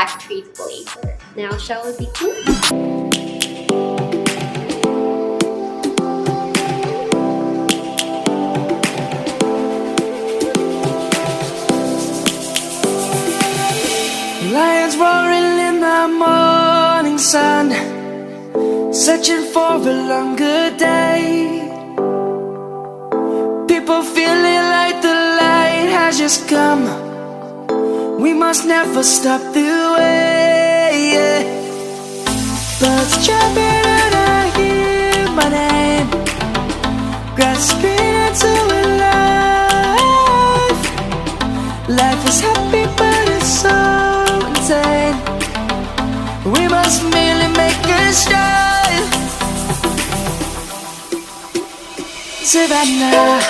black tree flavor. Now shall we begin? Lions roaring in the morning sun, searching for a longer day. People feeling like the light has just come. Must never stop the way. yeah. Birds jumping and I hear my name, grasping into a life. Life is happy, but it's so insane. We must merely make a start. Savannah,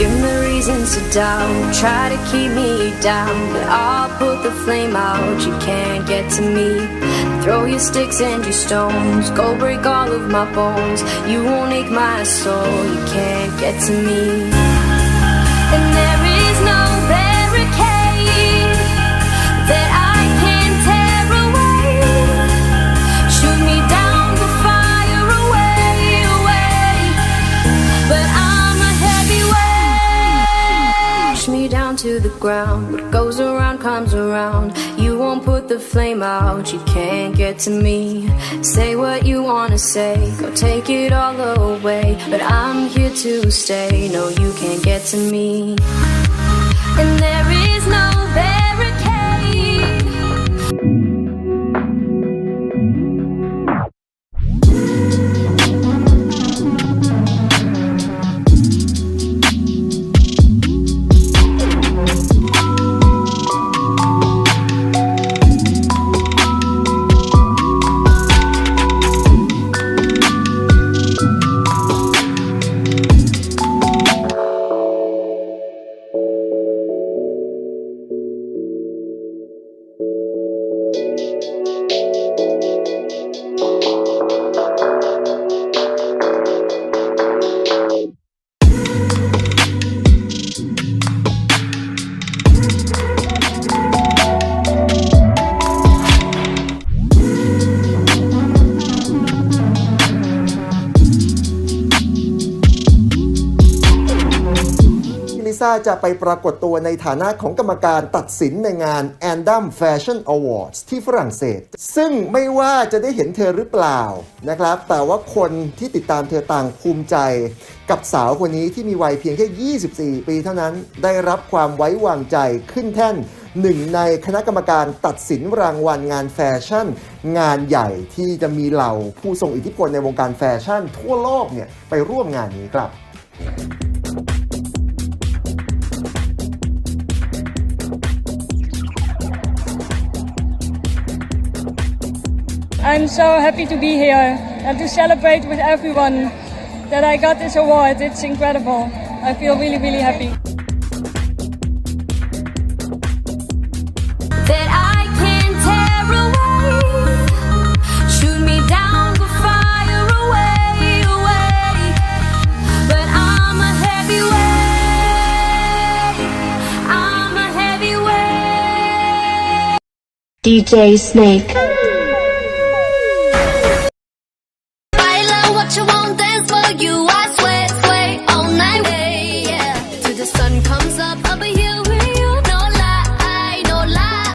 Give me reasons to doubt, try to keep me down, but I'll put the flame out. You can't get to me. Throw your sticks and your stones, go break all of my bones. You won't ache my soul, you can't get to me. And there to the ground. What goes around comes around. You won't put the flame out. You can't get to me. Say what you wanna say. Go take it all away. But I'm here to stay. No, you can't get to me. And there is no ซ่าจะไปปรากฏตัวในฐานะของกรรมการตัดสินในงาน a n d a m Fashion Awards ที่ฝรั่งเศส ซึ่งไม่ว่าจะได้เห็นเธอหรือเปล่านะครับ แต่ว่าคนที่ติดตามเธอต่างภูมิใจ กับสาวคนนี้ที่มีวัยเพียงแค่ 24 ปีเท่านั้น ได้รับความไว้วางใจขึ้นแท่นหนึ่งในคณะกรรมการตัดสินรางวัลงานแฟชั่น งานใหญ่ที่จะมีเหล่าผู้ทรงอิทธิพลในวงการแฟชั่น ทั่วโลกเนี่ยไปร่วมงานนี้ครับ I'm so happy to be here and to celebrate with everyone that I got this award. It's incredible. I feel really, really happy. DJ I what you want, dance for you. I swear, sway all night. Way, yeah. Till the sun comes up, I'll be here with you. No lie, no lie.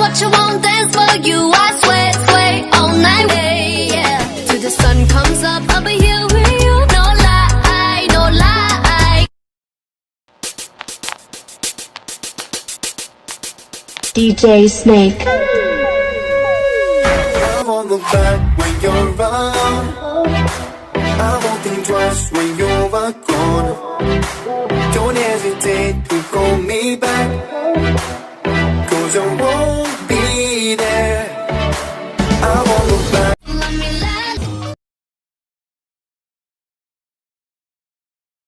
What you want, dance for you. I swear, sway all night. Way, yeah. Till the sun comes up, I'll be here with you. No lie, no lie. DJ Snake. I'm on the back when you're you're gone. Don't hesitate to call me back. Cause you're